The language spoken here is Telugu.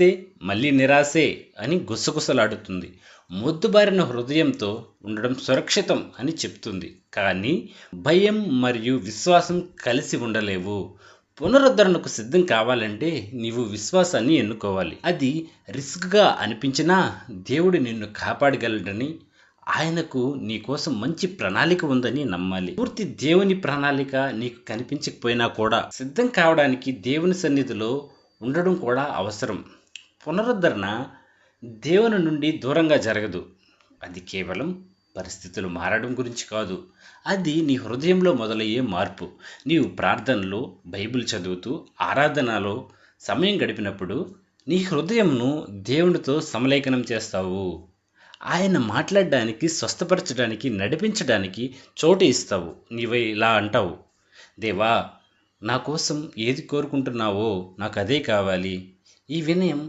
తే మళ్ళీ నిరాశే అని గుసగుసలాడుతుంది. మొద్దుబారిన హృదయంతో ఉండడం సురక్షితం అని చెప్తుంది. కానీ భయం మరియు విశ్వాసం కలిసి ఉండలేవు. పునరుద్ధరణకు సిద్ధం కావాలంటే నీవు విశ్వాసాన్ని ఎన్నుకోవాలి. అది రిస్క్గా అనిపించినా దేవుడు నిన్ను కాపాడగలడని ఆయనకు నీకోసం మంచి ప్రణాళిక ఉందని నమ్మాలి. పూర్తి దేవుని ప్రణాళిక నీకు కనిపించకపోయినా కూడా సిద్ధం కావడానికి దేవుని సన్నిధిలో ఉండడం కూడా అవసరం. పునరుద్ధరణ దేవుని నుండి దూరంగా జరగదు. అది కేవలం పరిస్థితులు మారడం గురించి కాదు. అది నీ హృదయంలో మొదలయ్యే మార్పు. నీవు ప్రార్థనలో బైబిల్ చదువుతూ ఆరాధనలో సమయం గడిపినప్పుడు నీ హృదయంను దేవునితో సమలేఖనం చేస్తావు. ఆయన మాట్లాడడానికి స్వస్థపరచడానికి నడిపించడానికి చోటు ఇస్తావు. నీవై ఇలా అంటావు. దేవా నా కోసం ఏది కోరుకుంటున్నావో నాకు అదే కావాలి. ఈ వినయం